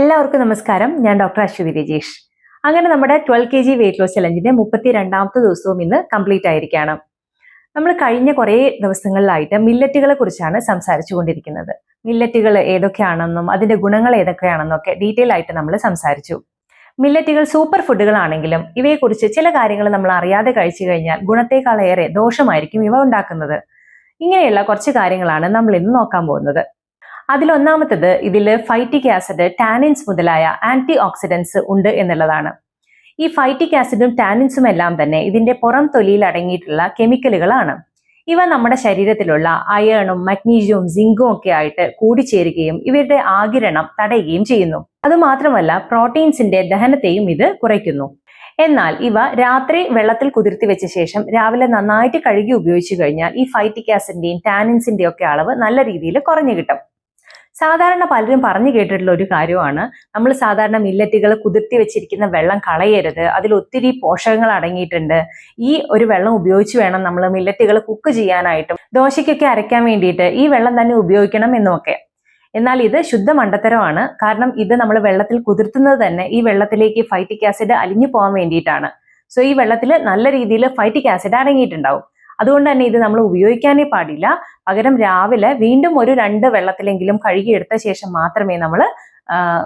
എല്ലാവർക്കും നമസ്കാരം. ഞാൻ ഡോക്ടർ അശ്വതി രജേഷ്. അങ്ങനെ നമ്മുടെ twelve K G weight loss ചലഞ്ചിന്റെ മുപ്പത്തി രണ്ടാമത്തെ ദിവസവും ഇന്ന് കംപ്ലീറ്റ് ആയിരിക്കുകയാണ്. നമ്മൾ കഴിഞ്ഞ കുറേ ദിവസങ്ങളിലായിട്ട് മില്ലറ്റുകളെ കുറിച്ചാണ് സംസാരിച്ചു കൊണ്ടിരിക്കുന്നത് മില്ലറ്റുകൾ ഏതൊക്കെയാണെന്നും അതിന്റെ ഗുണങ്ങൾ ഏതൊക്കെയാണെന്നും ഒക്കെ ഡീറ്റെയിൽ ആയിട്ട് നമ്മൾ സംസാരിച്ചു. മില്ലറ്റുകൾ സൂപ്പർ ഫുഡുകളാണെങ്കിലും ഇവയെക്കുറിച്ച് ചില കാര്യങ്ങൾ നമ്മൾ അറിയാതെ കഴിച്ചു കഴിഞ്ഞാൽ ഗുണത്തേക്കാളേറെ ദോഷമായിരിക്കും ഇവ ഉണ്ടാക്കുന്നത്. ഇങ്ങനെയുള്ള കുറച്ച് കാര്യങ്ങളാണ് നമ്മൾ ഇന്ന് നോക്കാൻ പോകുന്നത്. അതിലൊന്നാമത്തത് ഇതിൽ ഫൈറ്റിക് ആസിഡ് ടാനിൻസ് മുതലായ ആന്റി ഓക്സിഡൻസ് ഉണ്ട് എന്നുള്ളതാണ്. ഈ ഫൈറ്റിക് ആസിഡും ടാനിൻസും എല്ലാം തന്നെ ഇതിന്റെ പുറം തൊലിയിൽ അടങ്ങിയിട്ടുള്ള കെമിക്കലുകളാണ് ഇവ നമ്മുടെ ശരീരത്തിലുള്ള അയേണും മഗ്നീഷ്യവും സിങ്കും ഒക്കെ ആയിട്ട് കൂടിച്ചേരുകയും ഇവരുടെ ആകിരണം തടയുകയും ചെയ്യുന്നു. അതുമാത്രമല്ല പ്രോട്ടീൻസിന്റെ ദഹനത്തെയും ഇത് കുറയ്ക്കുന്നു. എന്നാൽ ഇവ രാത്രി വെള്ളത്തിൽ കുതിർത്തി വെച്ച ശേഷം രാവിലെ നന്നായിട്ട് കഴുകി ഉപയോഗിച്ചു കഴിഞ്ഞാൽ ഈ ഫൈറ്റിക് ആസിഡിന്റെയും ടാനിൻസിന്റെയും ഒക്കെ അളവ് നല്ല രീതിയിൽ കുറഞ്ഞു കിട്ടും. സാധാരണ പലരും പറഞ്ഞു കേട്ടിട്ടുള്ള ഒരു കാര്യമാണ്. നമ്മൾ സാധാരണ മില്ലറ്റുകൾ കുതിർത്തി വെച്ചിരിക്കുന്ന വെള്ളം കളയരുത്. അതിൽ ഒത്തിരി പോഷകങ്ങൾ അടങ്ങിയിട്ടുണ്ട്. ഈ ഒരു വെള്ളം ഉപയോഗിച്ച് വേണം നമ്മൾ മില്ലറ്റുകൾ കുക്ക് ചെയ്യാനായിട്ടും ദോശയ്ക്കൊക്കെ അരയ്ക്കാൻ വേണ്ടിയിട്ട് ഈ വെള്ളം തന്നെ ഉപയോഗിക്കണം എന്നുമൊക്കെ എന്നാൽ ഇത് ശുദ്ധ മണ്ടത്തരമാണ്. കാരണം ഇത് നമ്മൾ വെള്ളത്തിൽ കുതിർത്തുന്നത് തന്നെ ഈ വെള്ളത്തിലേക്ക് ഫൈറ്റിക് ആസിഡ് അലിഞ്ഞു പോകാൻ വേണ്ടിയിട്ടാണ്. സോ ഈ വെള്ളത്തിൽ നല്ല രീതിയിൽ ഫൈറ്റിക് ആസിഡ് അടങ്ങിയിട്ടുണ്ടാവും. അതുകൊണ്ട് തന്നെ ഇത് നമ്മൾ ഉപയോഗിക്കാനേ പാടില്ല. പകരം രാവിലെ വീണ്ടും ഒരു രണ്ട് വെള്ളത്തിലെങ്കിലും കഴുകിയെടുത്ത ശേഷം മാത്രമേ നമ്മൾ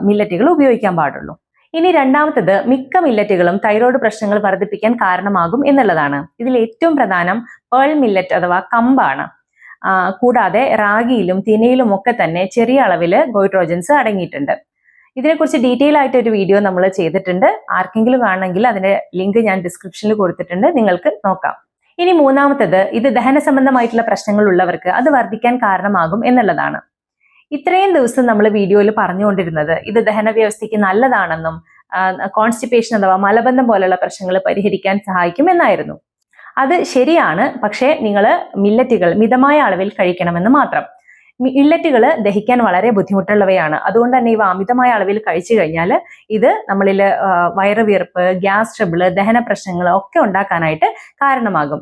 മില്ലറ്റുകൾ ഉപയോഗിക്കാൻ പാടുള്ളൂ. ഇനി രണ്ടാമത്തത് മിക്ക മില്ലറ്റുകളും തൈറോയ്ഡ് പ്രശ്നങ്ങൾ വർദ്ധിപ്പിക്കാൻ കാരണമാകും എന്നുള്ളതാണ്. ഇതിൽ ഏറ്റവും പ്രധാനം പേൾ മില്ലറ്റ് അഥവാ കമ്പാണ്. കൂടാതെ റാഗിയിലും തിനയിലും ഒക്കെ തന്നെ ചെറിയ അളവിൽ ഗോയിട്രോജൻസ് അടങ്ങിയിട്ടുണ്ട്. ഇതിനെക്കുറിച്ച് ഡീറ്റെയിൽ ആയിട്ട് ഒരു വീഡിയോ നമ്മൾ ചെയ്തിട്ടുണ്ട്. ആർക്കെങ്കിലും കാണണമെങ്കിൽ അതിന്റെ ലിങ്ക് ഞാൻ ഡിസ്ക്രിപ്ഷനിൽ കൊടുത്തിട്ടുണ്ട്. നിങ്ങൾക്ക് നോക്കാം. ഇനി മൂന്നാമത്തത് ഇത് ദഹന സംബന്ധമായിട്ടുള്ള പ്രശ്നങ്ങൾ ഉള്ളവർക്ക് അത് വർദ്ധിക്കാൻ കാരണമാകും എന്നുള്ളതാണ്. ഇത്രയും ദിവസം നമ്മൾ വീഡിയോയിൽ പറഞ്ഞുകൊണ്ടിരുന്നത് ഇത് ദഹന വ്യവസ്ഥയ്ക്ക് നല്ലതാണെന്നും കോൺസ്റ്റിപ്പേഷൻ അഥവാ മലബന്ധം പോലുള്ള പ്രശ്നങ്ങൾ പരിഹരിക്കാൻ സഹായിക്കും എന്നായിരുന്നു. അത് ശരിയാണ് പക്ഷേ നിങ്ങൾ മില്ലറ്റുകൾ മിതമായ അളവിൽ കഴിക്കണമെന്ന് മാത്രം. മില്ലറ്റുകൾ ദഹിക്കാൻ വളരെ ബുദ്ധിമുട്ടുള്ളവയാണ്. അതുകൊണ്ട് തന്നെ ഇവ അമിതമായ അളവിൽ കഴിച്ചു കഴിഞ്ഞാൽ ഇത് നമ്മളിൽ വയറുവീർപ്പ് ഗ്യാസ് ട്രബിൾ ദഹന പ്രശ്നങ്ങൾ ഒക്കെ ഉണ്ടാക്കാനായിട്ട് കാരണമാകും.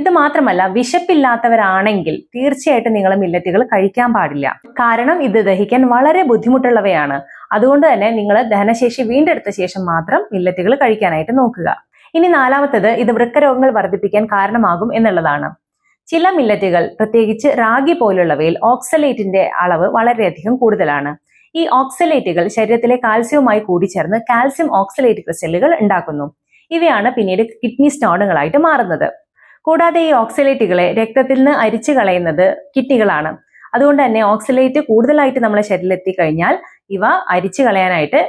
ഇത് മാത്രമല്ല വിശപ്പില്ലാത്തവരാണെങ്കിൽ തീർച്ചയായിട്ടും നിങ്ങൾ മില്ലറ്റുകൾ കഴിക്കാൻ പാടില്ല. കാരണം ഇത് ദഹിക്കാൻ വളരെ ബുദ്ധിമുട്ടുള്ളവയാണ്. അതുകൊണ്ട് തന്നെ നിങ്ങൾ ദഹനശേഷി വീണ്ടെടുത്ത ശേഷം മാത്രം മില്ലറ്റുകൾ കഴിക്കാനായിട്ട് നോക്കുക. ഇനി നാലാമത്തത് ഇത് വൃക്കരോഗങ്ങൾ വർദ്ധിപ്പിക്കാൻ കാരണമാകും എന്നുള്ളതാണ്. ചില മില്ലറ്റുകൾ പ്രത്യേകിച്ച് റാഗി പോലുള്ളവയിൽ ഓക്സലേറ്റിന്റെ അളവ് വളരെയധികം കൂടുതലാണ്. ഈ ഓക്സലേറ്റുകൾ ശരീരത്തിലെ കാൽസ്യവുമായി കൂടിച്ചേർന്ന് കാൽസ്യം ഓക്സലേറ്റ് ക്രിസ്റ്റലുകൾ ഉണ്ടാക്കുന്നു. ഇവയാണ് പിന്നീട് കിഡ്നി സ്റ്റോണുകളായിട്ട് മാറുന്നത്. കൂടാതെ ഈ ഓക്സലേറ്റുകളെ രക്തത്തിൽ നിന്ന് അരിച്ചു കളയുന്നത് കിഡ്നികളാണ്. അതുകൊണ്ട് തന്നെ ഓക്സലേറ്റ് കൂടുതലായിട്ട് നമ്മളെ ശരീരത്തിൽ കഴിഞ്ഞാൽ ഇവ അരിച്ചു കളയാനായിട്ട്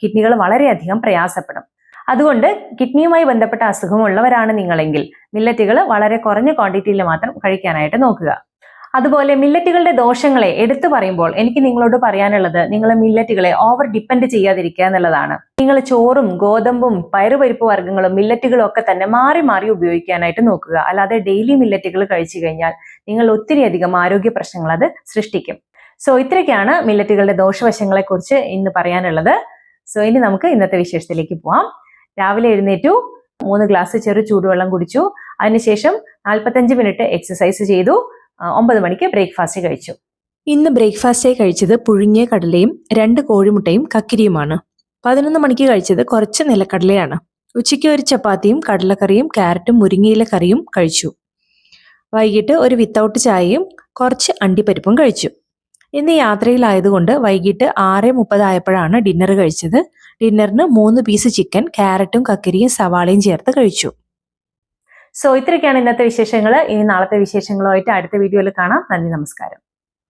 കിഡ്നികൾ വളരെയധികം പ്രയാസപ്പെടും. അതുകൊണ്ട് കിഡ്നിയുമായി ബന്ധപ്പെട്ട അസുഖമുള്ളവരാണ് നിങ്ങളെങ്കിൽ മില്ലറ്റുകൾ വളരെ കുറഞ്ഞ ക്വാണ്ടിറ്റിയിൽ മാത്രം കഴിക്കാനായിട്ട് നോക്കുക. അതുപോലെ മില്ലറ്റുകളുടെ ദോഷങ്ങളെ എടുത്തു പറയുമ്പോൾ എനിക്ക് നിങ്ങളോട് പറയാനുള്ളത് നിങ്ങൾ മില്ലറ്റുകളെ ഓവർ ഡിപ്പെൻഡ് ചെയ്യാതിരിക്കുക എന്നുള്ളതാണ്. നിങ്ങൾ ചോറും ഗോതമ്പും പയറുപരിപ്പ് വർഗങ്ങളും മില്ലറ്റുകളും ഒക്കെ തന്നെ മാറി മാറി ഉപയോഗിക്കാനായിട്ട് നോക്കുക. അല്ലാതെ ഡെയിലി മില്ലറ്റുകൾ കഴിച്ചു കഴിഞ്ഞാൽ നിങ്ങൾ ഒത്തിരി അധികം ആരോഗ്യ പ്രശ്നങ്ങൾ അത് സൃഷ്ടിക്കും. സോ ഇത്രയൊക്കെയാണ് മില്ലറ്റുകളുടെ ദോഷവശങ്ങളെ കുറിച്ച് ഇന്ന് പറയാനുള്ളത്. സോ ഇനി നമുക്ക് ഇന്നത്തെ വിശേഷത്തിലേക്ക് പോവാം. രാവിലെ എഴുന്നേറ്റു മൂന്ന് ഗ്ലാസ് ചെറു ചൂടുവെള്ളം കുടിച്ചു. അതിനുശേഷം നാൽപ്പത്തഞ്ച് മിനിറ്റ് എക്സസൈസ് ചെയ്തു. ഒമ്പത് മണിക്ക് ബ്രേക്ക്ഫാസ്റ്റ് കഴിച്ചു. ഇന്ന് ബ്രേക്ക്ഫാസ്റ്റായി കഴിച്ചത് പുഴുങ്ങിയ കടലയും രണ്ട് കോഴിമുട്ടയും കക്കിരിയുമാണ്. പതിനൊന്ന് മണിക്ക് കഴിച്ചത് കുറച്ച് നിലക്കടലയാണ്. ഉച്ചയ്ക്ക് ഒരു ചപ്പാത്തിയും കടലക്കറിയും ക്യാരറ്റും മുരിങ്ങയില കറിയും കഴിച്ചു. വൈകിട്ട് ഒരു വിത്തൗട്ട് ചായയും കുറച്ച് അണ്ടിപ്പരിപ്പും കഴിച്ചു. ഇന്ന് യാത്രയിലായതുകൊണ്ട് വൈകിട്ട് ആറ് മുപ്പതായപ്പോഴാണ് ഡിന്നർ കഴിച്ചത്. ഡിന്നറിന് മൂന്ന് പീസ് ചിക്കൻ ക്യാരറ്റും കക്കരിയും സവാളയും ചേർത്ത് കഴിച്ചു. സോ ഇത്രയൊക്കെയാണ് ഇന്നത്തെ വിശേഷങ്ങൾ ഇനി നാളത്തെ വിശേഷങ്ങളുമായിട്ട് അടുത്ത വീഡിയോയിൽ കാണാം. നന്ദി നമസ്കാരം.